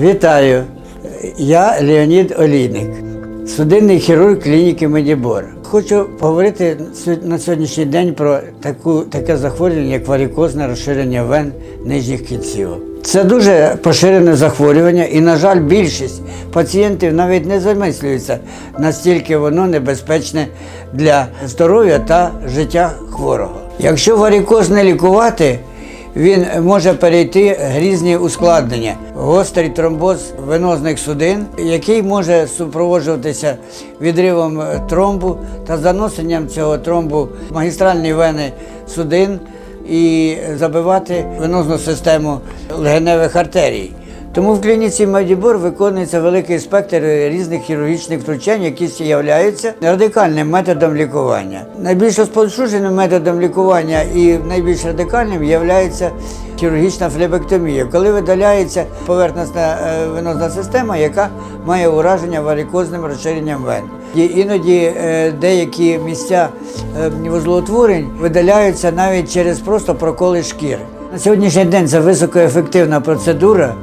Вітаю! Я Леонід Олійник, судинний хірург клініки Медібор. Хочу поговорити на сьогоднішній день про таку, таке захворювання, як варикозне розширення вен нижніх кінців. Це дуже поширене захворювання, і, на жаль, більшість пацієнтів навіть не замислюються, настільки воно небезпечне для здоров'я та життя хворого. Якщо варикоз не лікувати, він може перейти грізні ускладнення, гострий тромбоз венозних судин, який може супроводжуватися відривом тромбу та заносенням цього тромбу в магістральні вени судин і забивати венозну систему легеневих артерій. Тому в клініці Медібор виконується великий спектр різних хірургічних втручань, які являються радикальним методом лікування. Найбільш розповсюдженим методом лікування і найбільш радикальним є хірургічна флебектомія, коли видаляється поверхностна е, венозна система, яка має ураження варикозним розширенням вен. І іноді е, деякі місця е, вузлоутворень видаляються навіть через просто проколи шкіри. На сьогоднішній день це високоефективна процедура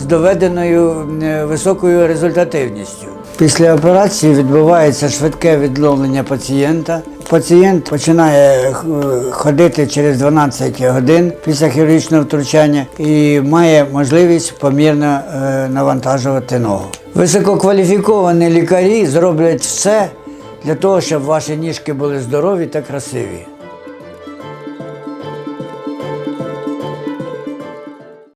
з доведеною е, високою результативністю. Після операції відбувається швидке відновлення пацієнта. Пацієнт починає е, ходити через 12 годин після хірургічного втручання і має можливість помірно е, навантажувати ногу. Висококваліфіковані лікарі зроблять все для того, щоб ваші ніжки були здорові та красиві.